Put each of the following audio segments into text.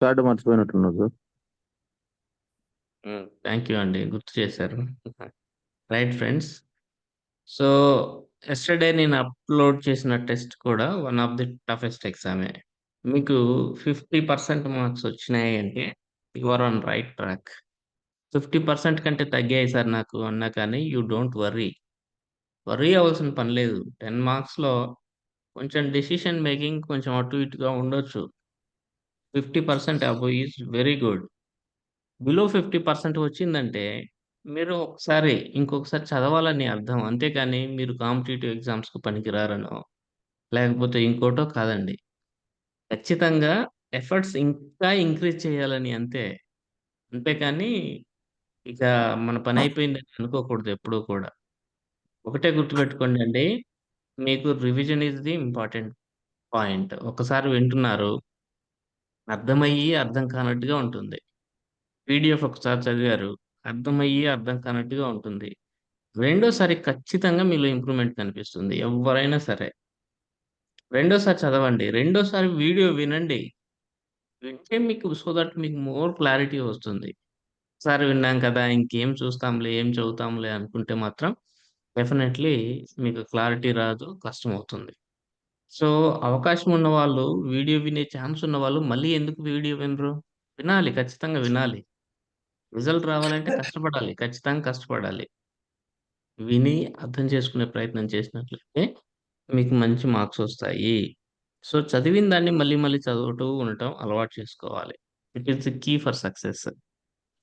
Card మర్చిపోయినట్టున్నారు sir. Thank you అండి. గుర్తు చేశారు. Right friends. సో, ఎస్టర్డే నేను అప్‌లోడ్ చేసిన టెస్ట్ కూడా వన్ ఆఫ్ ది టఫెస్ట్ ఎగ్జామే. మీకు 50% మార్క్స్ వచ్చినాయి అంటే యువర్ ఆన్ రైట్ ట్రాక్. 50% కంటే తగ్గాయి సార్ నాకు అన్నా కానీ యూ డోంట్ వర్రీ. వర్రీ అవ్వాల్సిన పని లేదు. 10 మార్క్స్‌లో కొంచెం డెసిషన్ మేకింగ్ కొంచెం అటు ఇటుగా ఉండొచ్చు. Fifty percent above is very good. Below 50% వచ్చిందంటే మీరు ఒకసారి ఇంకొకసారి చదవాలని అర్థం. అంతేకాని మీరు కాంపిటేటివ్ ఎగ్జామ్స్‌కి పనికిరారనో, లేకపోతే ఇంకోటో కాదండి. ఖచ్చితంగా ఎఫర్ట్స్ ఇంకా ఇంక్రీజ్ చేయాలని అంతే. అంతేకాని ఇక మన పని అయిపోయిందని అనుకోకూడదు ఎప్పుడూ కూడా. ఒకటే గుర్తుపెట్టుకోండండి. మీకు revision is the important point. ఒకసారి వింటున్నారు. అర్థమయ్యి, అర్థం కానట్టుగా ఉంటుంది. పీడిఎఫ్ ఒకసారి చదివారు. అర్థమయ్యి, అర్థం కానట్టుగా ఉంటుంది. రెండోసారి ఖచ్చితంగా మీలో ఇంప్రూవ్‌మెంట్ కనిపిస్తుంది. ఎవరైనా సరే. రెండోసారి చదవండి. రెండోసారి వీడియో వినండి. వింటే మీకు సో దట్ మీకు మోర్ క్లారిటీ వస్తుంది. ఒకసారి విన్నాం కదా! ఇంకేం చూస్తాంలే, ఏం చదువుతాంలే అనుకుంటే మాత్రం డెఫినెట్లీ మీకు క్లారిటీ రాదు. కష్టమవుతుంది. సో, అవకాశం ఉన్నవాళ్ళు వీడియో వినే ఛాన్స్ ఉన్నవాళ్ళు మళ్ళీ ఎందుకు వీడియో వినరు? వినాలి. ఖచ్చితంగా వినాలి. రిజల్ట్ రావాలంటే కష్టపడాలి. ఖచ్చితంగా కష్టపడాలి. విని అర్థం చేసుకునే ప్రయత్నం చేసినట్లయితే మీకు మంచి మార్క్స్ వస్తాయి. సో, చదివిన దాన్ని మళ్ళీ మళ్ళీ చదువుతూ ఉండటం అలవాటు చేసుకోవాలి. It is the key for success.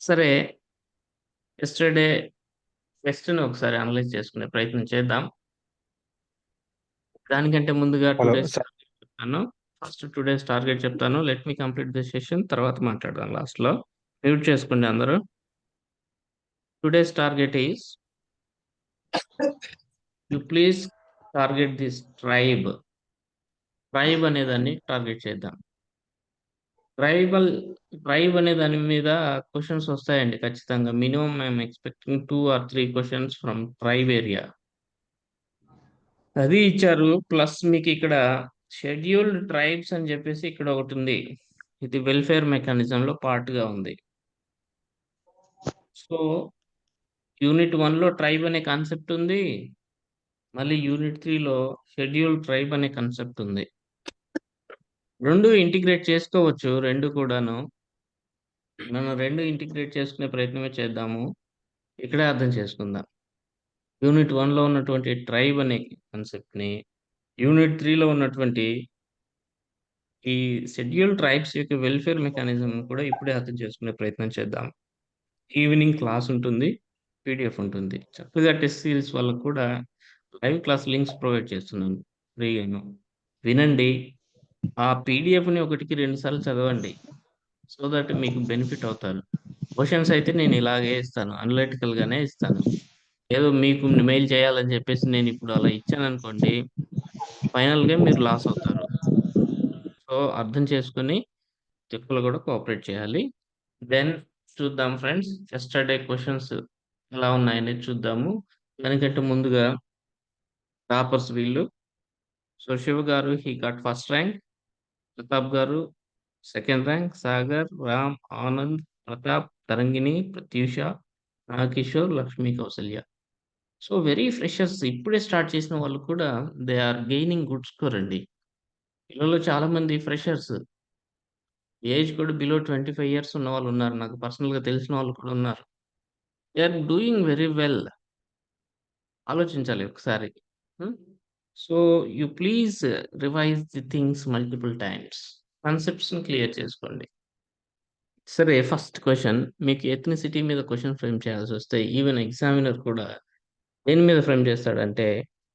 సరే యెస్టర్‌డే టెస్ట్‌ని ఒకసారి అనలైజ్ చేసుకునే ప్రయత్నం చేద్దాం. దానికంటే ముందుగా సార్. టార్గెట్ చెప్తాను. ఫస్ట్ టుడేస్ టార్గెట్ చెప్తాను. Let me complete this session తర్వాత మాట్లాడదాం లాస్ట్‌లో. మ్యూట్ చేసుకోండి అందరూ. Today's target is you please target this tribe. Tribe అనే దాన్ని టార్గెట్ చేద్దాం. ట్రైబల్ ట్రైబ్ అనే దాని మీద క్వెషన్స్ వస్తాయండి ఖచ్చితంగా. Minimum I am expecting 2 or 3 questions from tribe area. అది ఇచ్చారు. ప్లస్ మీకు ఇక్కడ షెడ్యూల్డ్ ట్రైబ్స్ అని చెప్పేసి ఇక్కడ ఒకటి ఉంది ఇది వెల్‌ఫేర్ మెకానిజంలో పార్ట్‌గా ఉంది. సో, యూనిట్ వన్లో ట్రైబ్ అనే కాన్సెప్ట్ ఉంది. మళ్ళీ యూనిట్ త్రీలో షెడ్యూల్డ్ ట్రైబ్ అనే కాన్సెప్ట్ ఉంది. రెండు ఇంటిగ్రేట్ చేసుకోవచ్చు. రెండు కూడాను. మనం రెండు ఇంటిగ్రేట్ చేసుకునే ప్రయత్నమే చేద్దాము. ఇక్కడే అర్థం చేసుకుందాం. యూనిట్ వన్లో ఉన్నటువంటి ట్రైబ్ అనే కాన్సెప్ట్‌ని, యూనిట్ త్రీలో ఉన్నటువంటి ఈ షెడ్యూల్ ట్రైబ్స్ యొక్క వెల్‌ఫేర్ మెకానిజం కూడా ఇప్పుడే అర్థం చేసుకునే ప్రయత్నం చేద్దాం. ఈవినింగ్ క్లాస్ ఉంటుంది. పీడిఎఫ్ ఉంటుంది. చక్కగా టెస్ట్ సిరీస్ వాళ్ళకి కూడా లైవ్ క్లాస్ లింక్స్ ప్రొవైడ్ చేస్తున్నాను ఫ్రీగాను. వినండి. ఆ పీడిఎఫ్ని ఒకటికి రెండు సార్లు చదవండి. సో దట్ మీకు బెనిఫిట్ అవుతారు. క్వశ్చన్స్ అయితే నేను ఇలాగే ఇస్తాను. అనలిటికల్‌గానే ఇస్తాను. ఏదో మీకు మెయిల్ చేయాలని చెప్పేసి నేను ఇప్పుడు అలా ఇచ్చాను అనుకోండి ఫైనల్‌గా మీరు లాస్ అవుతారు. సో, అర్థం చేసుకొని చెప్పులు కూడా కోఆపరేట్ చేయాలి. దెన్ చూద్దాం ఫ్రెండ్స్. ఎస్టర్డే క్వశ్చన్స్ ఎలా ఉన్నాయనేది చూద్దాము. దానికంటే ముందుగా టాపర్స్ వీళ్ళు. So, Shiva garu he got first rank. Pratap garu second rank. Sagar, Ram, Anand, Pratap, Tarangini, Pratyusha, Nagakishore, Lakshmi Kausalya. So, very freshers ఇప్పుడే స్టార్ట్ చేసిన వాళ్ళు కూడా they are gaining good score అండి. వీళ్ళలో చాలామంది ఫ్రెషర్స్. ఏజ్ కూడా below 25 years ఉన్న వాళ్ళు ఉన్నారు. నాకు పర్సనల్‌గా తెలిసిన వాళ్ళు కూడా ఉన్నారు. They are doing very well. ఆలోచించాలి ఒకసారి. So, you please revise the things multiple times. కన్సెప్ట్స్ని clear చేసుకోండి. సరే ఫస్ట్ క్వశ్చన్ మీకు ఎథ్నిసిటీ మీద క్వశ్చన్ ఫ్రేమ్ చేయాల్సి వస్తే ఈవెన్ ఎగ్జామినర్ కూడా దేని మీద ఫ్రేమ్ చేస్తాడంటే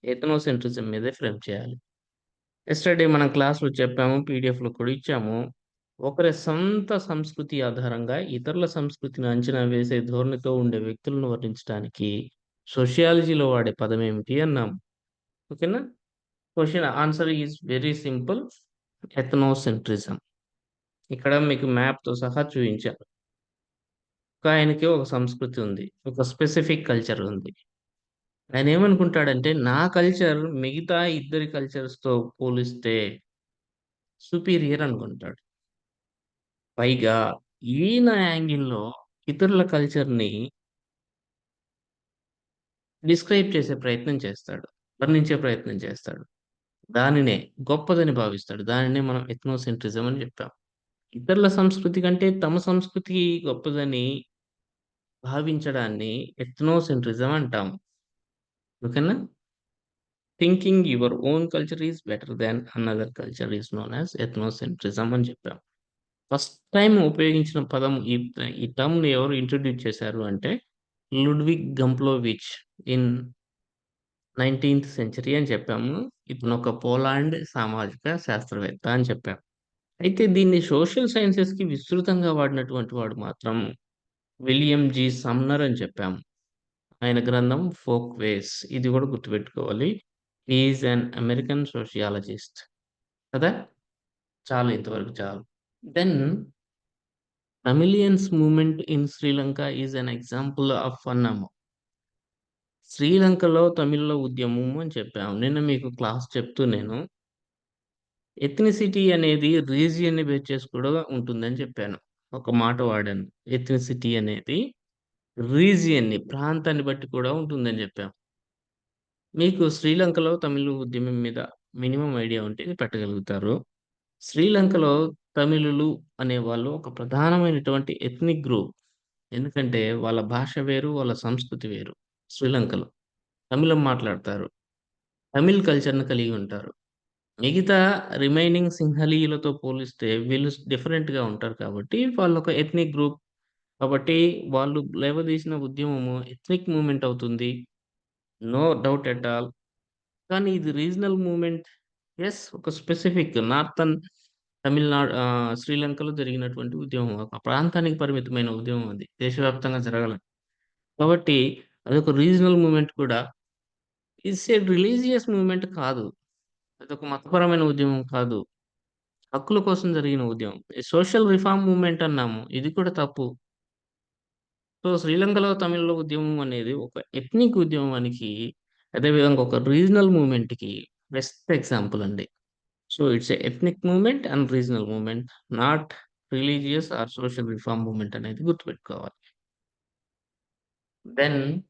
ఎథనోసెంట్రిజం మీదే ఫ్రేమ్ చేయాలి. ఎస్టర్డే మనం క్లాస్‌లో చెప్పాము. పీడిఎఫ్లో కూడా ఇచ్చాము. ఒకరి సొంత సంస్కృతి ఆధారంగా ఇతరుల సంస్కృతిని అంచనా వేసే ధోరణితో ఉండే వ్యక్తులను వర్ణించడానికి సోషియాలజీలో వాడే పదం ఏమిటి అన్నాము ఓకేనా? Question answer is very simple. Ethnocentrism. ఇక్కడ మీకు మ్యాప్‌తో సహా చూపించారు ఒక ఆయనకి ఒక సంస్కృతి ఉంది. ఒక స్పెసిఫిక్ కల్చర్ ఉంది. ఆయన ఏమనుకుంటాడంటే నా కల్చర్ మిగతా ఇద్దరి కల్చర్స్‌తో పోలిస్తే సుపీరియర్ అనుకుంటాడు. పైగా ఈయన యాంగిల్‌లో ఇతరుల కల్చర్‌ని డిస్క్రైబ్ చేసే ప్రయత్నం చేస్తాడు. వర్ణించే ప్రయత్నం చేస్తాడు. దానినే గొప్పదని భావిస్తాడు. దానినే మనం ఎథ్నోసెంట్రిజం అని చెప్పాం ఇతరుల సంస్కృతి కంటే తమ సంస్కృతి గొప్పదని భావించడాన్ని ఎథ్నోసెంట్రిజం అంటాము ఓకేనా? Thinking your own culture is better than another culture is known as ethnocentrism అని చెప్పాం. ఫస్ట్ టైం ఉపయోగించిన పదం ఈ ఈ టర్మ్‌ని ఎవరు ఇంట్రడ్యూస్ చేశారు అంటే లుడ్విగ్ గంప్లోవిచ్ ఇన్ 19థ్ సెంచరీ అని చెప్పాము. ఇతనొక పోలాండ్ సామాజిక శాస్త్రవేత్త అని చెప్పాము అయితే దీన్ని సోషల్ సైన్సెస్‌కి విస్తృతంగా వాడినటువంటి వాడు మాత్రం విలియం జి. సమ్నర్ అని చెప్పాము. ఆయన గ్రంథం ఫోక్ వేస్ ఇది కూడా గుర్తుపెట్టుకోవాలి. Is is an American sociologist. కదా! చాలు ఇంతవరకు చాలు. Then Tamilians movement in Sri Lanka is an example of అన్నాము. శ్రీలంకలో తమిళ్ళో ఉద్యమం అని చెప్పాము. నిన్న మీకు క్లాస్ చెప్తూ నేను ఎథ్నిసిటీ అనేది రీజియన్‌ని బేస్ చేసి కూడా ఉంటుందని చెప్పాను. ఒక మాట వాడాను. ఎథ్నిసిటీ అనేది రీజియన్‌ని, ప్రాంతాన్ని బట్టి కూడా ఉంటుందని చెప్పాం. మీకు శ్రీలంకలో తమిళ ఉద్యమం మీద మినిమం ఐడియా ఉంటే పెట్టగలుగుతారు. శ్రీలంకలో తమిళులు అనేవాళ్ళు ఒక ప్రధానమైనటువంటి ఎథ్నిక్ గ్రూప్. ఎందుకంటే వాళ్ళ భాష వేరు, వాళ్ళ సంస్కృతి వేరు. శ్రీలంకలో. తమిళం మాట్లాడతారు. తమిళ్ కల్చర్ను కలిగి ఉంటారు. మిగతా రిమైనింగ్ సింహలీయులతో పోలిస్తే వీళ్ళు డిఫరెంట్‌గా ఉంటారు కాబట్టి వాళ్ళు ఒక ఎథ్నిక్ గ్రూప్. కాబట్టి వాళ్ళు లేవదీసిన ఉద్యమము ఎథ్నిక్ మూమెంట్ అవుతుంది. No doubt at all. కానీ ఇది రీజనల్ మూమెంట్ యెస్ ఒక స్పెసిఫిక్ నార్థన్ తమిళనాడు ఆహ్, శ్రీలంకలో జరిగినటువంటి ఉద్యమం. ఒక ప్రాంతానికి పరిమితమైన ఉద్యమం అది. దేశవ్యాప్తంగా జరగల. కాబట్టి అదొక రీజనల్ మూమెంట్ కూడా. ఇట్స్ ఏ రిలీజియస్ మూమెంట్ కాదు. అదొక మతపరమైన ఉద్యమం కాదు. హక్కుల కోసం జరిగిన ఉద్యమం. సోషల్ రిఫార్మ్ మూమెంట్ అన్నాము. ఇది కూడా తప్పు. సో, శ్రీలంకలో తమిళ ఉద్యమం అనేది ఒక ఎథ్నిక్ ఉద్యమానికి, అదే విధంగా ఒక రీజనల్ మూమెంట్కి బెస్ట్ ఎగ్జాంపుల్ అండి. So, it's ethnic movement and regional movement not religious or social reform movement అనేది గుర్తుపెట్టుకోవాలి. Then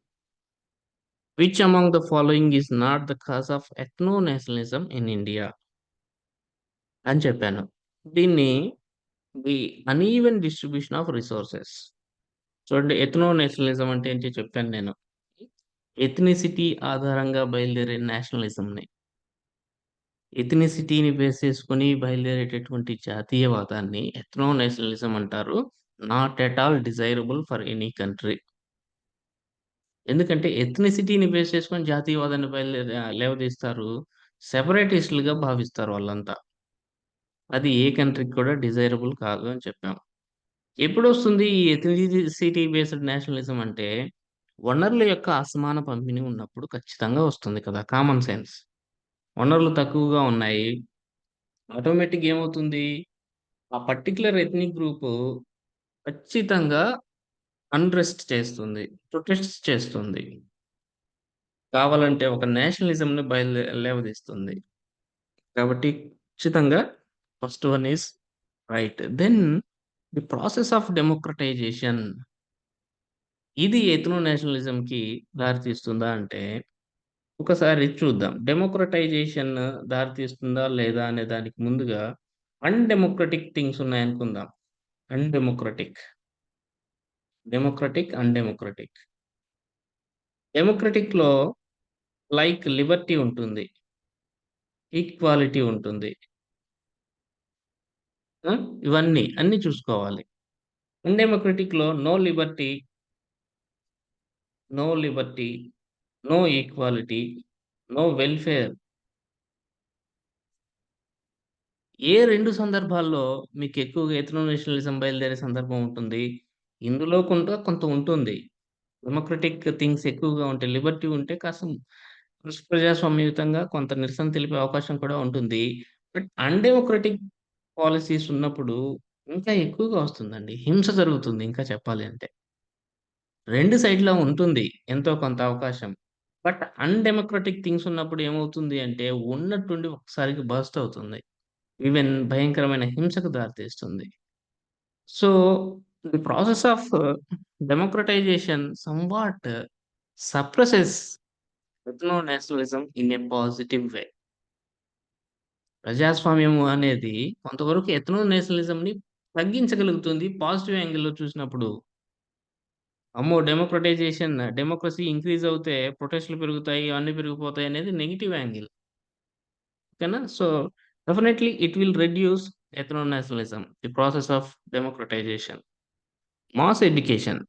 which among the following is not the cause of ethno nationalism in India? అని చెప్పాను. దీన్ని the uneven distribution of resources. చూడండి ethno nationalism అంటే ఏంటి చెప్పాను నేను. ఎథ్నిసిటీ ఆధారంగా బయలుదేరే నేషనలిజంని. ఎథనిసిటీని బేస్ చేసుకొని బయలుదేరేటటువంటి జాతీయవాదాన్ని ఎథనో నేషనలిజం అంటారు. Not at all desirable for any country. ఎందుకంటే ఎథనిసిటీని బేస్ చేసుకొని జాతీయవాదాన్ని బయలుదేరే లేవదీస్తారు. సెపరేటిస్టులుగా భావిస్తారు వాళ్ళంతా. అది ఏ కంట్రీకి కూడా డిజైరబుల్ కాదు అని చెప్పాము ఎప్పుడు వస్తుంది ఈ ఎథ్నిసిటీ బేస్డ్ నేషనలిజం అంటే, వనరుల యొక్క అసమాన పంపిణీ ఉన్నప్పుడు ఖచ్చితంగా వస్తుంది కదా! Common sense. వనరులు తక్కువగా ఉన్నాయి. ఆటోమేటిక్ ఏమవుతుంది? ఆ పర్టికులర్ ఎథ్నిక్ గ్రూప్ ఖచ్చితంగా అన్‌రెస్ట్ చేస్తుంది. ప్రొటెస్ట్ చేస్తుంది. కావాలంటే ఒక నేషనలిజంని బయలుదే లేవదీస్తుంది. కాబట్టి ఖచ్చితంగా first one is right. Then the process of democratisation. ఇది ఎథ్నో నేషనలిజంకి దారి తీస్తుందా అంటే, ఒకసారి చూద్దాం. డెమోక్రటైజేషన్ దారి తీస్తుందా లేదా అనే దానికి ముందుగా అన్‌డెమోక్రటిక్ థింగ్స్ ఉన్నాయనుకుందాం. Undemocratic. Democratic, undemocratic. డెమోక్రటిక్‌లో like liberty ఉంటుంది. ఈక్వాలిటీ ఉంటుంది. ఇవన్నీ అన్నీ చూసుకోవాలి. అన్‌డెమోక్రటిక్‌లో no liberty no liberty, no equality, no welfare. ఏ రెండు సందర్భాల్లో మీకెక్కువగా ఎథనో నేషనలిజం బయలుదేరే సందర్భం ఉంటుంది? ఇందులో కొంత కొంత ఉంటుంది. డెమోక్రటిక్ థింగ్స్ ఎక్కువగా ఉంటాయి. లిబర్టీ ఉంటే కాస్త ప్రజాస్వామ్యయుతంగా కొంత నిరసన తెలిపే అవకాశం కూడా ఉంటుంది. బట్ అన్‌డెమోక్రటిక్ పాలసీస్ ఉన్నప్పుడు ఇంకా ఎక్కువగా వస్తుందండి. హింస జరుగుతుంది ఇంకా చెప్పాలి అంటే. రెండు సైడ్లో ఉంటుంది ఎంతో కొంత అవకాశం. బట్ అన్‌డెమోక్రటిక్ థింగ్స్ ఉన్నప్పుడు ఏమవుతుంది అంటే ఉన్నట్టుండి ఒకసారికి బస్ట్ అవుతుంది. ఈవెన్ భయంకరమైన హింసకు దారితీస్తుంది. So the process of democratisation democratization somewhat uh, suppresses ethno-nationalism in a ప్రజాస్వామ్యము అనేది కొంతవరకు ఎథనో నేషనలిజంని తగ్గించగలుగుతుంది పాజిటివ్ యాంగిల్‌లో చూసినప్పుడు. అమ్మో! డెమోక్రటైజేషన్ డెమోక్రసీ ఇంక్రీజ్ అవుతే ప్రొటెస్ట్‌లు పెరుగుతాయి, అన్నీ పెరిగిపోతాయి అనేది నెగిటివ్ యాంగిల్. ఓకేనా? So, definitely it will reduce ethno nationalism. The process of democratization. Mass education.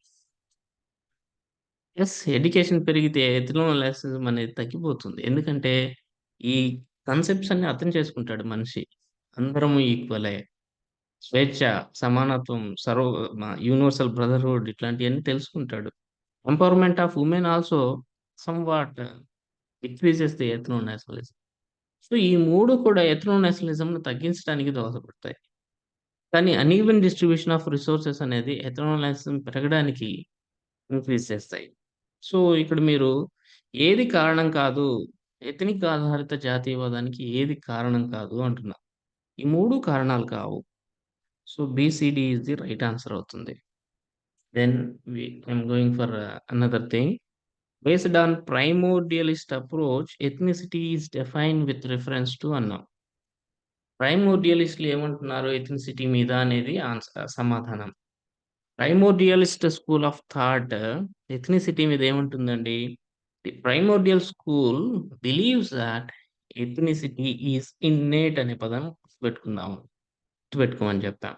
Yes education పెరిగితే ఎథనో నేషనలిజం అనేది తగ్గిపోతుంది. ఎందుకంటే ఈ కన్సెప్ట్స్ అన్ని అర్థం చేసుకుంటాడు మనిషి. అందరము ఈక్వలే. స్వేచ్ఛ, సమానత్వం, సర్వ యూనివర్సల్ బ్రదర్‌హుడ్ ఇట్లాంటివన్నీ తెలుసుకుంటాడు. Empowerment of women also somewhat decreases the ethno nationalism. So, ఈ మూడు కూడా ఎథనో నేషనలిజంను తగ్గించడానికి దోహదపడతాయి. కానీ అనీవెన్ డిస్ట్రిబ్యూషన్ ఆఫ్ రిసోర్సెస్ అనేది ఎథనో నేషనలిజం పెరగడానికి ఇంక్రీజ్ చేస్తాయి. సో, ఇక్కడ మీరు ఏది కారణం కాదు, ఎథనిక్ ఆధారిత జాతీయవాదానికి ఏది కారణం కాదు అంటున్నా. ఈ మూడు కారణాలు కావు. So, BCD is the right answer అవుతుంది. Then we I'm going for another thing. Based on primordialist approach ethnicity is defined with reference to అన్నాం. ప్రైమోర్డియలిస్ట్‌లు ఏమంటున్నారు ఎథ్నిసిటీ మీద అనేది ఆన్సర్ uh, సమాధానం. Primordialist school of thought ethnicity మీద ఏముంటుందండి? The primordial school believes that ethnicity is innate అనే పదం పెట్టుకుందాము పెట్టుకోమని చెప్పాం.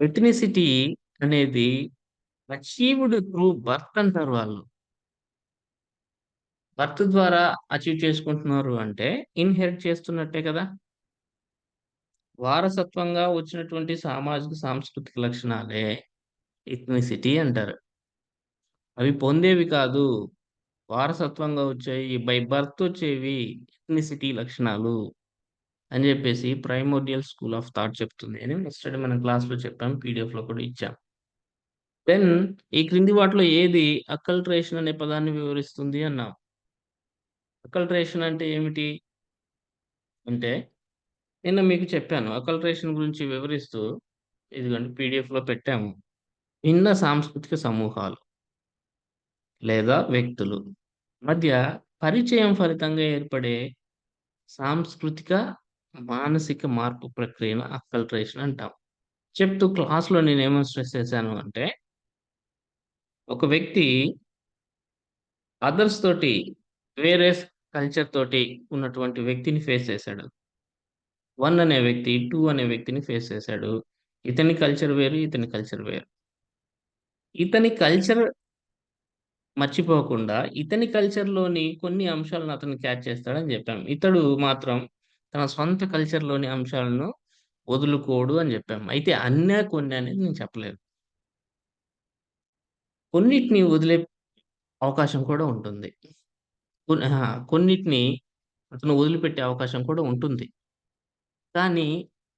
ఎథనిసిటీ అనేది అచీవ్డ్ త్రూ బర్త్ అంటారు వాళ్ళు. బర్త్ ద్వారా అచీవ్ చేసుకుంటున్నారు అంటే ఇన్‌హెరిట్ చేస్తున్నట్టే కదా! వారసత్వంగా వచ్చినటువంటి సామాజిక, సాంస్కృతిక లక్షణాలే ఎథ్నిసిటీ అంటారు. అవి పొందేవి కాదు. వారసత్వంగా వచ్చాయి బై బర్త్ వచ్చేవి ఎథ్నిసిటీ లక్షణాలు అని చెప్పేసి ప్రైమోడియల్ స్కూల్ ఆఫ్ థాట్ చెప్తుంది అని నెక్స్ట్ మనం క్లాస్‌లో చెప్పాం. పీడిఎఫ్లో కూడా ఇచ్చాం. దెన్ ఈ క్రింది వాటిలో ఏది అకల్ట్రేషన్ అనే పదాన్ని వివరిస్తుంది అన్నాం. అకల్ట్రేషన్ అంటే ఏమిటి? అంటే నిన్న మీకు చెప్పాను. అకల్ట్రేషన్ గురించి వివరిస్తూ ఇదిగోండి పీడిఎఫ్లో పెట్టాము. భిన్న సాంస్కృతిక సమూహాలు లేదా వ్యక్తులు మధ్య పరిచయం ఫలితంగా ఏర్పడే సాంస్కృతిక, మానసిక మార్పు ప్రక్రియను అక్కల్ట్రేషన్ అంటాం. చెప్తూ క్లాస్‌లో నేనేమని స్ట్రెస్ చేశాను అంటే ఒక వ్యక్తి అదర్స్ తోటి వేరే కల్చర్ తోటి ఉన్నటువంటి వ్యక్తిని ఫేస్ చేశాడు. వన్ అనే వ్యక్తి టూ అనే వ్యక్తిని ఫేస్ చేశాడు. ఇతని కల్చర్ వేరు, ఇతని కల్చర్ వేరు. ఇతని కల్చర్ మర్చిపోకుండా ఇతని కల్చర్‌లోని కొన్ని అంశాలను అతను క్యాచ్ చేస్తాడని చెప్పాం. ఇతడు మాత్రం తన సొంత కల్చర్‌లోని అంశాలను వదులుకోడు అని చెప్పాం. అయితే అన్నా, కొన్ని అనేది నేను చెప్పలేదు. కొన్నిటిని వదిలే అవకాశం కూడా ఉంటుంది. కొన్నిటిని అతను వదిలిపెట్టే అవకాశం కూడా ఉంటుంది. కానీ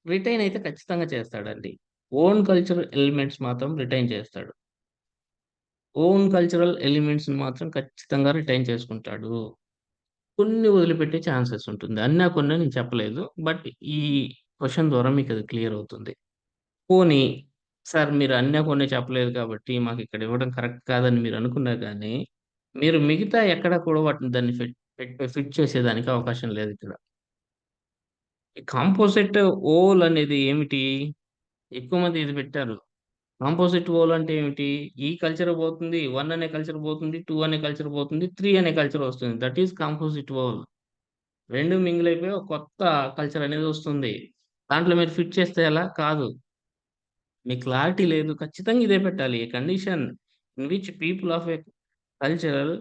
రిటైన్ అయితే ఖచ్చితంగా చేస్తాడండి. ఓన్ కల్చరల్ ఎలిమెంట్స్ మాత్రం రిటైన్ చేస్తాడు. ఓన్ కల్చరల్ ఎలిమెంట్స్‌ని మాత్రం ఖచ్చితంగా రిటైన్ చేసుకుంటాడు. కొన్ని వదిలిపెట్టే ఛాన్సెస్ ఉంటుంది. అన్నా, కొన్ని నేను చెప్పలేదు. బట్ ఈ క్వశ్చన్ ద్వారా మీకు అది క్లియర్ అవుతుంది. పోనీ సార్ మీరు అన్నా, కొన్ని చెప్పలేదు కాబట్టి మాకు ఇక్కడ ఇవ్వడం కరెక్ట్ కాదని మీరు అనుకున్నా కానీ మీరు మిగతా ఎక్కడ కూడా వాటిని దాన్ని ఫిట్ ఫిట్ చేసేదానికి అవకాశం లేదు ఈ కాంపోజిట్ ఓల్ అనేది ఏమిటి? ఎక్కువ మంది ఇది పెట్టారు. కాంపోజిట్ ఓల్ అంటే ఏమిటి? E ఈ కల్చర్ పోతుంది, వన్ అనే కల్చర్ పోతుంది, టూ అనే కల్చర్ పోతుంది, త్రీ అనే కల్చర్ వస్తుంది. That is composite whole. రెండు మింగిల్ అయిపోయి ఒక కొత్త కల్చర్ అనేది వస్తుంది. దాంట్లో మీరు ఫిట్ చేస్తే ఎలా? కాదు. మీ క్లారిటీ లేదు. ఖచ్చితంగా ఇదే పెట్టాలి. A condition in which people of a cultural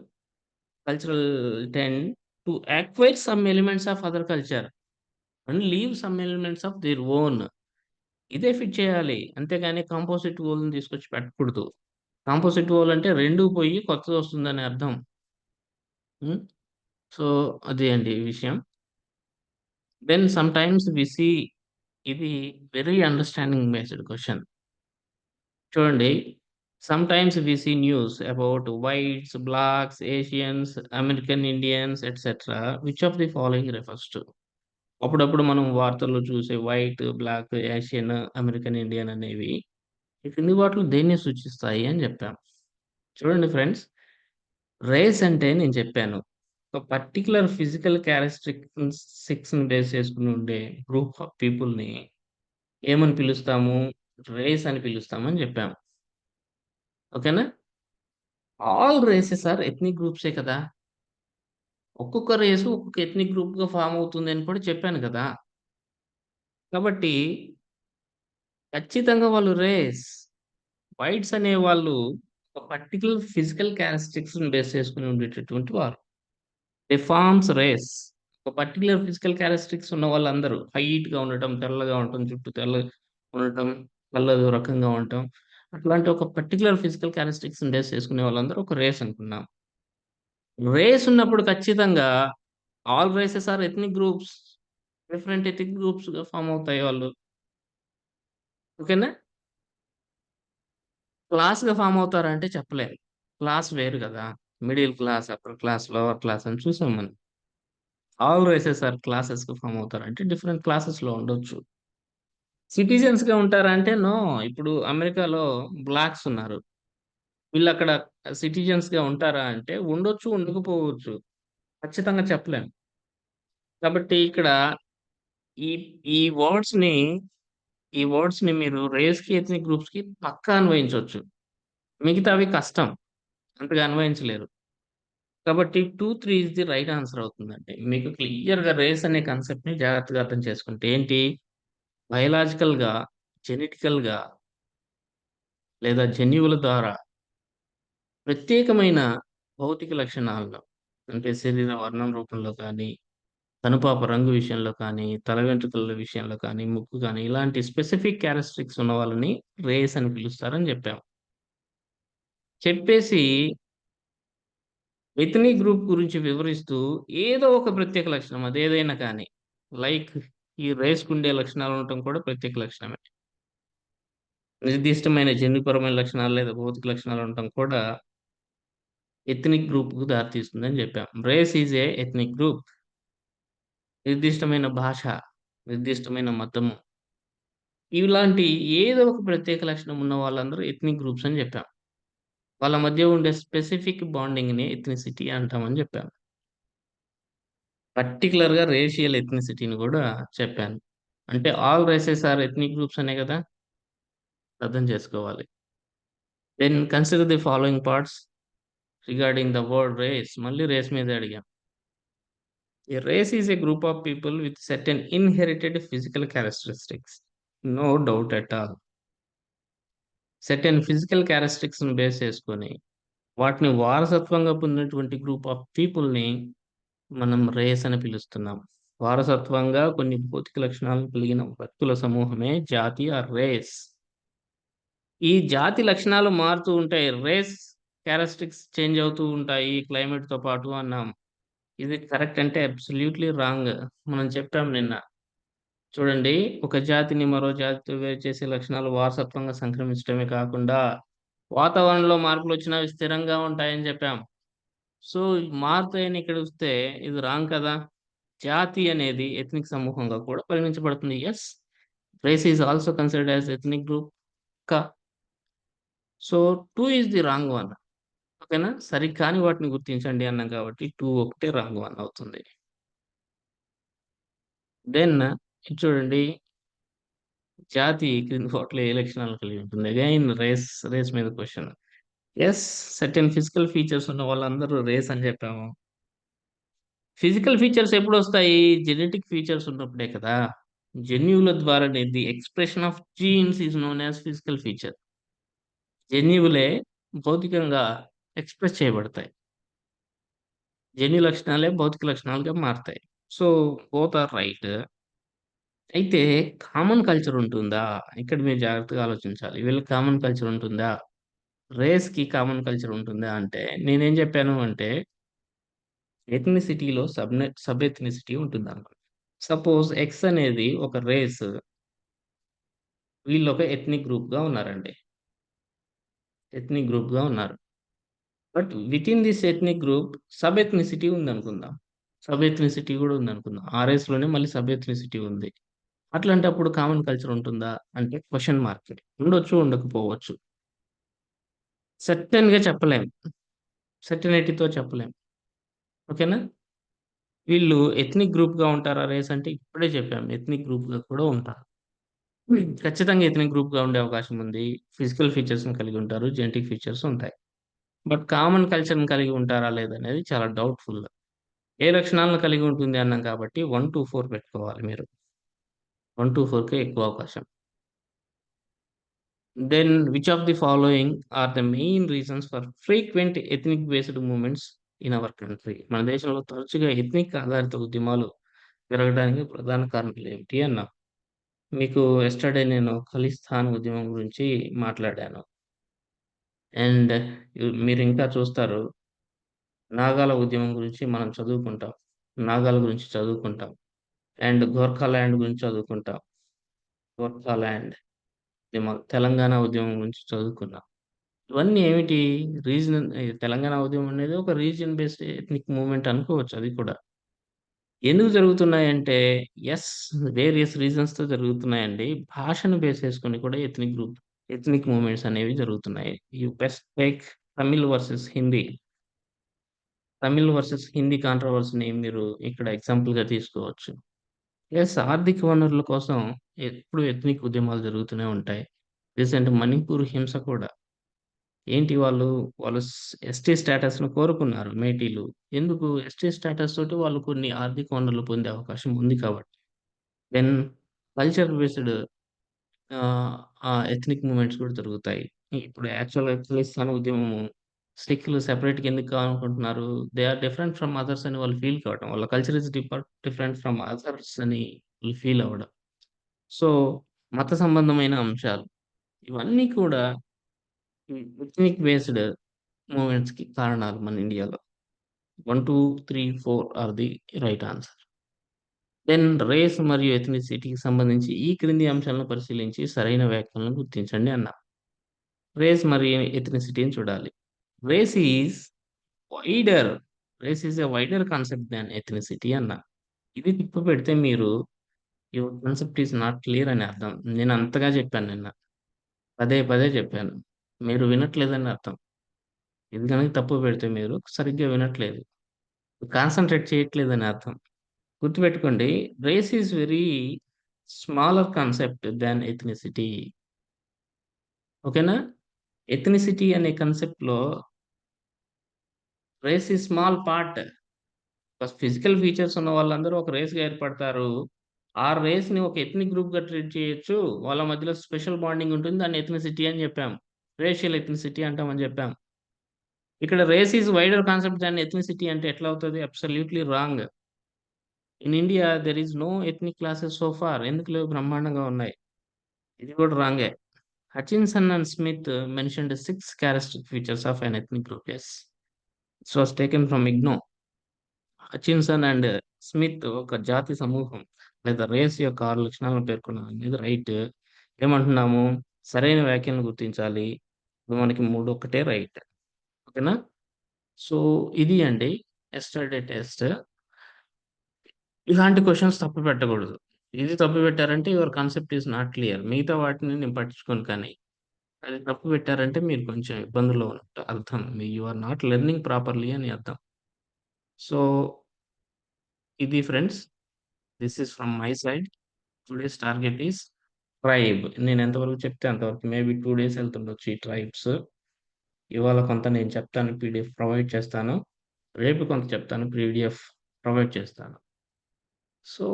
cultural tend to acquire some elements of other culture and leave some elements of their own. ఇదే ఫిట్ చేయాలి. అంతేగాని కాంపోజిట్ ఓల్‌ని తీసుకొచ్చి పెట్టకూడదు. కాంపోజిట్ వోల్ అంటే రెండు పోయి కొత్తది వస్తుందని అర్థం. సో, అదే అండి విషయం. దెన్ సమ్‌టైమ్స్ వి సీ ఇది వెరీ అండర్‌స్టాండింగ్ బేస్డ్ క్వశ్చన్ చూడండి. Sometimes we see news about whites, blacks, Asians, American Indians etcetera. Which of the following refers to? అప్పుడప్పుడు మనం వార్తల్లో చూసే white, black, Asian, American Indian అనేవి ఈ కింది వాటిలో దేన్ని సూచిస్తాయి అని చెప్పాం. చూడండి ఫ్రెండ్స్ రేస్ అంటే నేను చెప్పాను. ఒక పర్టిక్యులర్ ఫిజికల్ క్యారెక్టరిస్టిక్స్‌ని బేస్ చేసుకొని ఉండే గ్రూప్ ఆఫ్ పీపుల్‌ని ఏమని పిలుస్తాము? రేస్ అని పిలుస్తామని చెప్పాము. ఓకేనా? ఆల్ రేసెస్ ఆర్ ఎథ్నిక్ గ్రూప్సే కదా! ఒక్కొక్క రేసు ఒక్కొక్క ఎథ్నిక్ గ్రూప్‌గా ఫామ్ అవుతుంది అని కూడా చెప్పాను కదా! కాబట్టి ఖచ్చితంగా వాళ్ళు రేస్. వైట్స్ అనేవాళ్ళు ఒక పర్టిక్యులర్ ఫిజికల్ క్యారెక్టరిస్టిక్స్‌ని బేస్ చేసుకొని ఉండేటటువంటి వారు. They forms race. ఒక పర్టికులర్ ఫిజికల్ క్యారెక్టరిస్టిక్స్ ఉన్న వాళ్ళందరూ హైట్‌గా ఉండటం, తెల్లగా ఉండటం, చుట్టూ తెల్లగా ఉండటం, కళ్ళదో రకంగా ఉండటం. అట్లాంటి ఒక పర్టికులర్ ఫిజికల్ క్యారెక్టరిస్టిక్స్‌ని బేస్ చేసుకునే వాళ్ళందరూ ఒక రేస్ అనుకున్నాం. రేస్ ఉన్నప్పుడు ఖచ్చితంగా all races are ethnic groups. Different ethnic గ్రూప్స్‌గా form అవుతాయి వాళ్ళు. ఓకేనా? క్లాస్‌గా ఫార్మ్ అవుతారంటే అంటే క్లాస్ వేరు కదా middle class, upper class, lower class అని చూసాం మనం. ఆల్ రేసెస్ ఆర్ క్లాసెస్‌గా ఫామ్ అవుతారంటే డిఫరెంట్ క్లాసెస్‌లో ఉండొచ్చు. సిటిజన్స్‌గా గా ఉంటారంటే నో. ఇప్పుడు అమెరికాలో బ్లాక్స్ ఉన్నారు. వీళ్ళు అక్కడ సిటిజన్స్‌గా ఉంటారా అంటే ఉండొచ్చు, ఉండకపోవచ్చు. ఖచ్చితంగా చెప్పలేము కాబట్టి ఇక్కడ ఈ ఈ వర్డ్స్‌ని ఈ వర్డ్స్‌ని మీరు రేస్‌కి, గ్రూప్స్ గ్రూప్స్‌కి పక్కా అన్వయించవచ్చు మిగతావి కష్టం. అంతగా అన్వయించలేరు. కాబట్టి two three is the right answer అవుతుందండి. మీకు క్లియర్‌గా రేస్ అనే కాన్సెప్ట్‌ని జాగ్రత్తగా అర్థం చేసుకుంటే ఏంటి? బయలాజికల్గా జెనెటికల్‌గా లేదా జన్యువుల ద్వారా ప్రత్యేకమైన భౌతిక లక్షణాలను అంటే శరీర వర్ణం రూపంలో కానీ, తనుపాప రంగు విషయంలో కానీ, తల వెంట్రుకల విషయంలో కానీ, ముక్కు కానీ ఇలాంటి స్పెసిఫిక్ క్యారెక్టరిస్టిక్స్ ఉన్న వాళ్ళని రేస్ అని పిలుస్తారని చెప్పాం. చెప్పేసి ఎథ్నిక్ గ్రూప్ గురించి వివరిస్తూ ఏదో ఒక ప్రత్యేక లక్షణం అది ఏదైనా కానీ లైక్ ఈ రేస్‌కుండే లక్షణాలు ఉండటం కూడా ప్రత్యేక లక్షణమే. నిర్దిష్టమైన జన్యుపరమైన లక్షణాలు లేదా భౌతిక లక్షణాలు ఉండటం కూడా ఎథ్నిక్ గ్రూప్‌కు దారితీస్తుందని చెప్పాం. Race is a ethnic group. నిర్దిష్టమైన భాష, నిర్దిష్టమైన మతము. ఇలాంటి ఏదో ఒక ప్రత్యేక లక్షణం ఉన్న వాళ్ళందరూ ఎథ్నిక్ గ్రూప్స్ అని చెప్పాం. వాళ్ళ మధ్య ఉండే స్పెసిఫిక్ బాండింగ్‌ని ఎథ్నిసిటీ అంటామని చెప్పాను. పర్టికులర్గా రేషియల్ ఎథ్నిసిటీని కూడా చెప్పాను. అంటే all races are ethnic groups అనే కదా అర్థం చేసుకోవాలి. Then consider the following parts regarding the word race. మళ్ళీ రేస్ మీద అడిగాం. A race is a group of people with certain inherited physical characteristics no doubt at all certain physical క్యారెక్టరిస్టిక్స్‌ని base చేసుకొని, వాటిని వారసత్వంగా పొందినటువంటి గ్రూప్ ఆఫ్ పీపుల్‌ని మనం race అని పిలుస్తున్నాం. వారసత్వంగా కొన్ని భౌతిక లక్షణాలను కలిగిన వ్యక్తుల సమూహమే జాతి ఆర్ రేస్. ఈ జాతి లక్షణాలు మారుతూ ఉంటాయి. రేస్ క్యారెస్టిక్స్ చేంజ్ అవుతూ ఉంటాయి క్లైమేట్‌తో పాటు అన్నాం. ఇది కరెక్ట్ అంటే అబ్సల్యూట్‌లీ రాంగ్. మనం చెప్పాం నిన్న. చూడండి ఒక జాతిని మరో జాతితో వేరు చేసే లక్షణాలు వారసత్వంగా సంక్రమించడమే కాకుండా, వాతావరణంలో మార్పులు అవి స్థిరంగా ఉంటాయని చెప్పాం. సో, మారుతాయని ఇక్కడొస్తే ఇది రాంగ్ కదా! జాతి అనేది ఎథ్నిక్ సమూహంగా కూడా పరిగణించబడుతుంది. Yes. Race is also considered as ethnic group. కా so, two is the wrong one. ఓకేనా? సరికాని వాటిని గుర్తించండి అన్నాం కాబట్టి టూ ఒకటే రాంగ్ వన్ అవుతుంది. దెన్ చూడండి. జాతి క్రింది వాటిలో ఏ కలిగి ఉంటుంది? అగైన్ రేస్, రేస్ మీద question yes. Certain physical features ఉన్న వాళ్ళందరూ రేస్ అని చెప్పాము. ఫిజికల్ ఫీచర్స్ ఎప్పుడొస్తాయి? జెనెటిక్ ఫీచర్స్ ఉన్నప్పుడే కదా! జన్యువుల ద్వారానే the expression of genes is known as physical feature. జన్యువులే భౌతికంగా ఎక్స్‌ప్రెస్ చేయబడతాయి. జన్యు లక్షణాలే భౌతిక లక్షణాలుగా మారుతాయి సో, బోత్ ఆర్ రైట్. అయితే కామన్ కల్చర్ ఉంటుందా? ఇక్కడ మీరు జాగ్రత్తగా ఆలోచించాలి. వీళ్ళకి కామన్ కల్చర్ ఉంటుందా? రేస్‌కి కామన్ కల్చర్ ఉంటుందా? అంటే నేనేం చెప్పాను అంటే ఎథ్నిసిటీలో సబ్‌నె సబ్ ఎథ్నిసిటీ ఉంటుందన్నమాట. సపోజ్ ఎక్స్ అనేది ఒక రేస్. వీళ్ళు ఒక ఎథ్నిక్ గ్రూప్‌గా ఉన్నారండి. ఎథ్నిక్ గ్రూప్‌గా ఉన్నారు. But within this ethnic group sub ethnicity ఉందనుకుందాం. సబ్ ఎథ్నిసిటీ గూడా ఉందనుకుందాం. ఆ రేస్‌లోనే మళ్ళీ సబ్ ఎథ్నిసిటీ ఉంది. అట్లాంటి అప్పుడు కామన్ కల్చర్ ఉంటుందా? అంటే క్వశ్చన్ మార్క్. ఉండొచ్చు, ఉండకపోవచ్చు. సర్టెన్‌గా చెప్పలేం. సర్టనిటీతో చెప్పలేం. ఓకేనా? వీళ్ళు ఎథ్నిక్ గ్రూప్‌గా ఉంటారా రేస్ అంటే ఇప్పుడే చెప్పాం. ఎథ్నిక్ గ్రూప్‌గా కూడా ఉంటారు. ఖచ్చితంగా ఎథ్నిక్ గ్రూప్‌గా ఉండే అవకాశం ఉంది. ఫిజికల్ ఫీచర్స్‌ని కలిగి ఉంటారు. జెనెటిక్ ఫీచర్స్ ఉంటాయి. బట్ కామన్ కల్చర్‌ని కలిగి ఉంటారా లేదనేది చాలా డౌట్‌ఫుల్. ఏ లక్షణాలను కలిగి ఉంటుంది అన్నాం కాబట్టి 1-4 పెట్టుకోవాలి మీరు. 1-4కే ఎక్కువ అవకాశం. Then which of the following are the main reasons for frequent ethnic based movements in our country? మన దేశంలో తరచుగా ఎథ్నిక్ ఆధారిత ఉద్యమాలు జరగడానికి ప్రధాన కారణాలు ఏమిటి అన్నాం. మీకు ఎస్టర్డే నేను ఖలిస్తాన్ ఉద్యమం గురించి మాట్లాడాను. అండ్ మీరు ఇంకా చూస్తారు. నాగాల ఉద్యమం గురించి మనం చదువుకుంటాం. నాగాల గురించి చదువుకుంటాం. అండ్ గోర్ఖాల్యాండ్ గురించి చదువుకుంటాం. గోర్ఖాల్యాండ్ ఉద్యమం, తెలంగాణ ఉద్యమం గురించి చదువుకున్నాం. ఇవన్నీ ఏమిటి? రీజన్ తెలంగాణ ఉద్యమం అనేది ఒక రీజియన్ బేస్డ్ ఎథ్నిక్ మూవ్‌మెంట్ అనుకోవచ్చు అది కూడా. ఎందుకు జరుగుతున్నాయంటే ఎస్ వేరియస్ రీజన్స్‌తో జరుగుతున్నాయండి. భాషను బేస్ చేసుకొని కూడా ఎథ్నిక్ గ్రూప్ ఎథ్నిక్ మూమెంట్స్ అనేవి జరుగుతున్నాయి. You best take Tamil versus Hindi. Tamil versus Hindi కాంట్రవర్సీని మీరు ఇక్కడ ఎగ్జాంపుల్‌గా తీసుకోవచ్చు. ఎస్ ఆర్థిక వనరుల కోసం ఎప్పుడు ఎథ్నిక్ ఉద్యమాలు జరుగుతూనే ఉంటాయి. రీసెంట్ మణిపూర్ హింస కూడా. ఏంటి వాళ్ళు, వాళ్ళు ఎస్టీ స్టేటస్ను కోరుకున్నారు మేటీలు. ఎందుకు? ఎస్టీ స్టేటస్ తోటి వాళ్ళు కొన్ని ఆర్థిక వనరులు పొందే అవకాశం ఉంది కాబట్టి. దెన్ కల్చర్ బేస్డ్ ఆహ్, ఆహ్, ఎథ్నిక్ మూవ్‌మెంట్స్ కూడా జరుగుతాయి. ఇప్పుడు యాక్చువల్‌గా ఖలిస్తాన్ ఉద్యమము సిఖ్‌లు సెపరేట్‌గా ఎందుకు కావాలనుకుంటున్నారు? They are different from others అని వాళ్ళు ఫీల్ కావడం. వాళ్ళ culture is differ different from others అని వాళ్ళు ఫీల్ అవ్వడం. సో, మత సంబంధమైన అంశాలు. ఇవన్నీ కూడా ఎథ్నిక్ బేస్డ్ మూవ్‌మెంట్స్‌కి కారణాలు మన ఇండియాలో. 1, 2, 3, 4 are the right answer. Then race మరియు ఎథ్నిసిటీకి సంబంధించి ఈ క్రింది అంశాలను పరిశీలించి సరైన వ్యాఖ్యలను గుర్తించండి అన్నా. రేస్ మరియు ఎథ్నిసిటీని చూడాలి. Race is wider. Race is a wider concept than ethnicity అన్న ఇది తిప్పిపెడితే మీరు your concept is not clear అని అర్థం. నేను అంతగా చెప్పాను నిన్న. పదే పదే చెప్పాను. మీరు వినట్లేదని అర్థం. ఇది కనుక తప్పు పెడితే మీరు సరిగ్గా వినట్లేదు. కాన్సన్ట్రేట్ చేయట్లేదని అర్థం. గుర్తుపెట్టుకోండి race is very smaller concept than ethnicity. ఓకేనా? ఎథ్నిసిటీ అనే కాన్సెప్ట్‌లో race is small part. Physical features ఉన్న వాళ్ళందరూ ఒక రేస్‌గా ఏర్పడతారు. ఆ రేస్‌ని ఒక ఎథ్నిక్ గ్రూప్‌గా ట్రీట్ చేయొచ్చు. వాళ్ళ మధ్యలో స్పెషల్ బాండింగ్ ఉంటుంది. దాన్ని ఎథ్నిసిటీ అని చెప్పాం. రేషియల్ ఎథ్నిసిటీ అంటామని చెప్పాం. ఇక్కడ రేస్ ఈజ్ వైడర్ కాన్సెప్ట్ దాన్ని ఎథ్నిసిటీ అంటే ఎట్లా అవుతుంది absolutely wrong. In India there is no ethnic classes so far. ఎందుకు లేవు? బ్రహ్మాండంగా ఉన్నాయి. ఇది కూడా రాంగే. Hutchinson and Smith mentioned six characteristic features of an ethnic group. Yes it's was taken from IGNOU. Hutchinson and Smith ఒక జాతి సమూహం లేదా రేస్ యొక్క ఆరు లక్షణాలను పేర్కొన్నాం అనేది రైట్. ఏమంటున్నాము? సరైన వ్యాఖ్యలను గుర్తించాలి. ఇప్పుడు మనకి మూడు ఒక్కటే రైట్. ఓకేనా? సో, ఇది అండి ఎస్టర్డే టెస్ట్. ఇలాంటి క్వశ్చన్స్ తప్పు పెట్టకూడదు. ఇది తప్పు పెట్టారంటే your concept is not clear. మిగతా వాటిని నేను పట్టించుకోను కానీ. అది తప్పు పెట్టారంటే మీరు కొంచెం ఇబ్బందుల్లో ఉన్నట్టు అర్థం. You are not learning properly అని అర్థం. సో ఇది friends. This is from my side. Today's target is tribe. నేను ఎంతవరకు చెప్తే అంతవరకు. మేబీ 2 డేస్ వెళ్తుండొచ్చు ఈ ట్రైబ్స్. ఇవాళ కొంత నేను చెప్తాను పీడీఎఫ్ ప్రొవైడ్ చేస్తాను. రేపు కొంత చెప్తాను పీడిఎఫ్ ప్రొవైడ్ చేస్తాను. సో,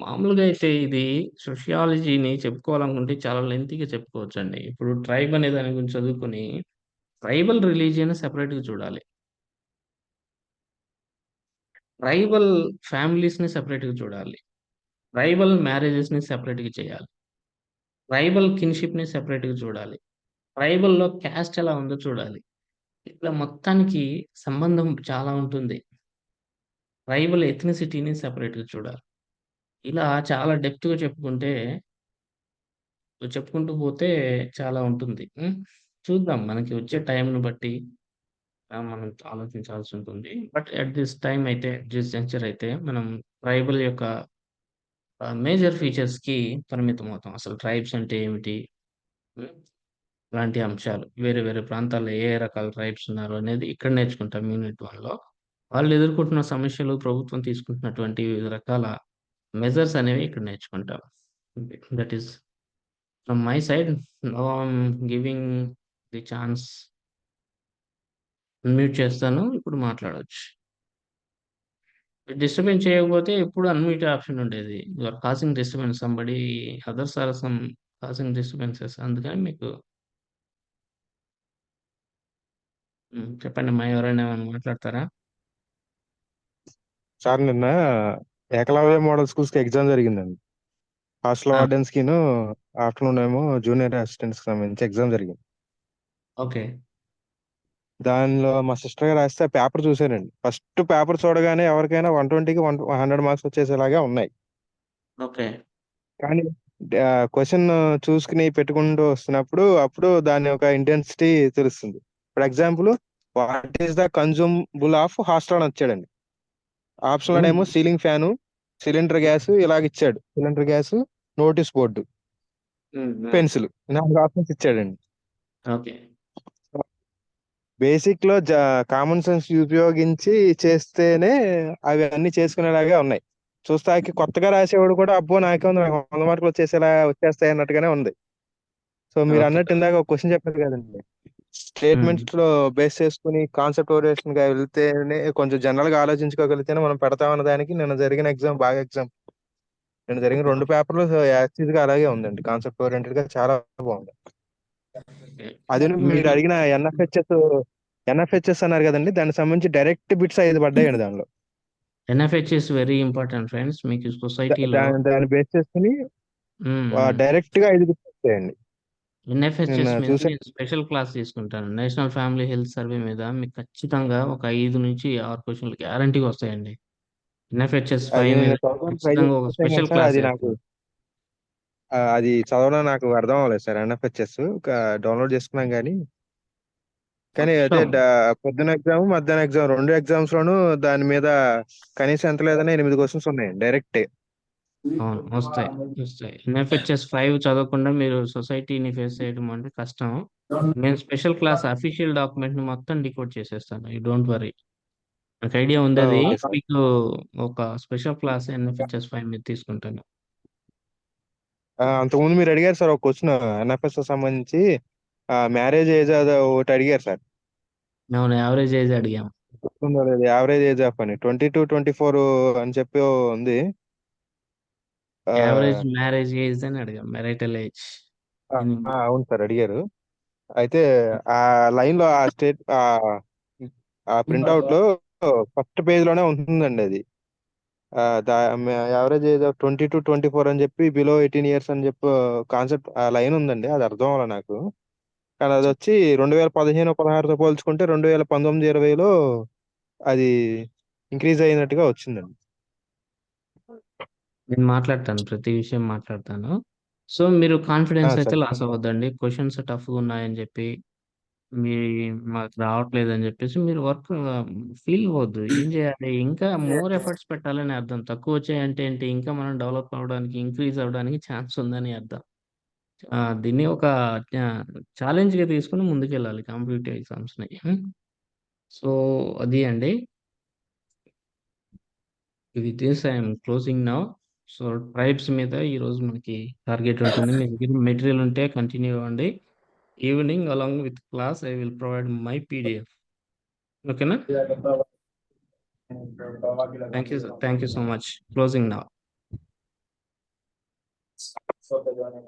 మామూలుగా అయితే ఇది సోషియాలజీని చెప్పుకోవాలనుకుంటే చాలా లెంతీగా చెప్పుకోవచ్చండి. ఇప్పుడు ట్రైబ్ అనే దాని గురించి చదువుకొని ట్రైబల్ రిలీజియన్ సెపరేట్‌గా చూడాలి. ట్రైబల్ ఫ్యామిలీస్‌ని సెపరేట్‌గా చూడాలి. ట్రైబల్ మ్యారేజెస్‌ని సెపరేట్‌గా చేయాలి. ట్రైబల్ కిన్‌షిప్‌ని సెపరేట్‌గా చూడాలి. ట్రైబల్‌లో క్యాస్ట్ ఎలా ఉందో చూడాలి. ఇట్లా మొత్తానికి సంబంధం చాలా ఉంటుంది. ట్రైబల్ ఎథ్నిసిటీని సెపరేట్‌గా చూడాలి. ఇలా చాలా డెప్త్‌గా చెప్పుకుంటే చెప్పుకుంటూ పోతే చాలా ఉంటుంది. చూద్దాం మనకి వచ్చే టైంను బట్టి మనం ఆలోచించాల్సి ఉంటుంది. బట్ అట్ దిస్ టైం అయితే దిస్ జంక్చర్ అయితే మనం ట్రైబల్ యొక్క మేజర్ ఫీచర్స్‌కి పరిమితమవుతాం. అసలు ట్రైబ్స్ అంటే ఏమిటి? లాంటి అంశాలు. వేరే వేరే ప్రాంతాల్లో ఏ రకాల ట్రైబ్స్ ఉన్నారు అనేది ఇక్కడ నేర్చుకుంటాం యూనిట్ వన్లో వాళ్ళు ఎదుర్కొంటున్న సమస్యలు, ప్రభుత్వం తీసుకుంటున్నటువంటి వివిధ రకాల మెజర్స్ అనేవి ఇక్కడ నేర్చుకుంటాం. That is from my side now giving the chance. Unmute చేస్తాను. ఇప్పుడు మాట్లాడవచ్చు డిస్టర్బెన్స్ చేయకపోతే ఎప్పుడు అన్‌మ్యూట్ ఆప్షన్ ఉండేది. You causing disturbance somebody others are some causing disturbances అందుకని మీకు చెప్పండి చెప్పండమ్మా ఎవరైనా ఏమైనా మాట్లాడతారా? సార్ నిన్న ఏకలవ్య మోడల్ స్కూల్స్‌కి ఎగ్జామ్ జరిగిందండి. హాస్టల్ ఆ! వార్డెన్స్‌కిను ఆఫ్టర్‌నూన్ ఏమో జూనియర్ అసిస్టెంట్స్‌కి సంబంధించి ఎగ్జామ్ జరిగింది. ఓకే. దానిలో మా సిస్టర్ గారు రాస్తే పేపర్ చూసానండి. ఫస్ట్ పేపర్ చూడగానే ఎవరికైనా 120కి వన్ 100 మార్క్స్ వచ్చేసేలాగా ఉన్నాయి. ఓకే. కానీ క్వెషన్ చూసుకొని పెట్టుకుంటూ వస్తున్నప్పుడు అప్పుడు దాని యొక్క ఇంటెన్సిటీ తెలుస్తుంది. For example what is the consumable of hostel అని వచ్చాడండి. ఆప్షన్‌లోనేమో హ్మ్. సీలింగ్ ఫ్యాను, సిలిండర్ గ్యాస్ ఇలాగ ఇచ్చాడు. Cylinder gas, notice board. Hmm. Pencil 4 options ఇచ్చాడండి. ఓకే. బేసిక్‌లో జ కామన్ సెన్స్ ఉపయోగించి చేస్తేనే అవి అన్నీ చేసుకునేలాగే ఉన్నాయి. చూస్తాకి కొత్తగా రాసేవాడు కూడా అబ్బో! నాకే ఉంది నాకు 100 మార్కులు వచ్చేసేలా వచ్చేస్తాయి అన్నట్టుగానే ఉంది. So okay. మీరన్నట్టు ఇందాక ఒక క్వెషన్ చెప్పారు కదండీ! హ్మ్. స్టేట్మెంట్స్‌లో బేస్ చేసుకొని కాన్సెప్ట్ ఓరియంటేషన్‌గా వెళ్తేనే కొంచెం జనరల్‌గా ఆలోచించుకోగలిగితేనే మనం పెడతామన్న దానికి నిన్న జరిగిన ఎగ్జామ్ బాగా ఎగ్జామ్. నిన్న జరిగిన 2 పేపర్‌లు యాజ్ టీజ్‌గా అలాగే ఉందండి. కాన్సెప్ట్ ఓరియంటెడ్‌గా చాలా బాగుంది. అదీను మీరు అడిగిన ఎన్ఎఫ్‌హెచ్‌ఎస్, ఎన్ఎఫ్‌హెచ్‌ఎస్ అన్నారు కదండీ! దానికి సంబంధించి డైరెక్ట్ బిట్స్ 5 పడ్డాయండి దానిలో. NFHS very important friends. మీకు దా సొసైటీలో దాన్ని బేస్ చేసుకొని హ్మ్. డైరెక్ట్‌గా 5 బిట్స్ వచ్చాయండి. ఎన్ఎఫ్‌హెచ్‌ఎస్ మీద. నేను స్పెషల్ క్లాస్ తీసుకుంటాను. నేషనల్ ఫ్యామిలీ హెల్త్ సర్వే మీద మీకు ఖచ్చితంగా ఒక 5-6 క్వెషన్‌లు గ్యారంటీగా వస్తాయండి. ఎన్ఎఫ్‌హెచ్‌ఎస్ అది 5 మీద నేను చదవడానికి ట్రై ఖచ్చితంగా ఒక చేశాను కానీ స్పెషల్ సార్ క్లాస్ అది నాకు చేస్తాను. ఆ! అది చదవడం నాకు అర్థం అవ్వలేదు సార్ ఎన్ఎఫ్‌హెచ్‌ఎస్. డౌన్‌లోడ్ చేసుకున్నాం గానీ కానీ అదే. డా పొద్దున ఎగ్జామ్, మధ్యాహ్నం ఎగ్జామ్ 2 ఎగ్జామ్స్‌లోనూ దాని మీద కనీసం ఎంత లేదన్నా 8 క్వెషన్స్ ఉన్నాయండి డైరెక్టే. అవును. వస్తాయి. వస్తాయి. ఎన్ఎఫ్‌హెచ్‌ఎస్ 5 చదవకుండా మీరు సొసైటీని ఫేస్ చేయడం అంటే కష్టం. నేను స్పెషల్ క్లాస్ అఫీషియల్ డాక్యుమెంట్‌ని మొత్తం డీకోడ్ చేసేస్తాను. You don't worry. నాకు ఐడియా! ఉందది. Okay sir. మీకు ఒక స్పెషల్ క్లాస్ ఎన్ఎఫ్‌హెచ్‌ఎస్ 5 మీద తీసుకుంటాను. ఆ! అంతకుముందు మీరు అడిగారు సార్ ఒక క్వెషన్ ఎన్ఎఫ్ఎస్‌కి సంబంధించి మ్యారేజ్ ఏజ్ అది ఒకటి అడిగారు సార్. అవును. యావరేజ్ ఏజ్ అడిగాం. గుర్తుందో లేదో యావరేజ్ ఏజ్ ఆఫ్ అని 20-24 అని చెప్పి ఉంది. యావరేజ్ మ్యారేజ్ ఏజ్ అని అడిగాం. Marital age. ఆ! ఆ! అవును సార్ అడిగారు. అయితే ఆ లైన్‌లో ఆ స్టేట్ ఆహ్, ఆ ప్రింటౌట్‌లో ఫస్ట్ పేజ్‌లోనే ఉంటుందండి అది. ఆహ్, ద మ యావరేజ్ ఏజ్ ఆఫ్ 20-24 అని చెప్పి బిలో 18 ఇయర్స్ అని చెప్పి కాన్సెప్ట్ ఆ లైన్ ఉందండి. అది అర్థం అవ్వలా నాకు. కానీ అదొచ్చి 2015, 16తో పోల్చుకుంటే 2019, 20లో అది ఇంక్రీజ్ అయినట్టుగా వచ్చిందండి. నేను మాట్లాడతాను. ప్రతి విషయం మాట్లాడతాను. సో, మీరు ఆ! కాన్ఫిడెన్స్ అయితే సరే. లాస్ అవ్వద్దండి. క్వెషన్స్ టఫ్‌గా ఉన్నాయని చెప్పి, మీ మాకు రావట్లేదని చెప్పేసి మీరు వర్క్ ఫీల్ అవ్వద్దు. ఏం చేయాలి? ఇంకా మోర్ ఎఫర్ట్స్ పెట్టాలని అర్థం. తక్కువ వచ్చాయంటే ఏంటి? ఇంకా మనం డెవలప్ అవ్వడానికి, ఇంక్రీజ్ అవ్వడానికి ఛాన్స్ ఉందని అర్థం. దీన్ని ఒక ఆహ్, ఛాలెంజ్‌గా తీసుకొని ముందుకెళ్ళాలి కాంపిటీటివ్ ఎగ్జామ్స్‌ని. హ్మ్. సో, అది అండి. With this I am closing now. So, tribes మీద ఈరోజు మనకి టార్గెట్ ఉంటుంది. మీ దగ్గర మెటీరియల్ ఉంటే కంటిన్యూ అవ్వండి. Evening along with class I will provide my PDF ఓకేనా? Thank you. Thank you so much. Closing నా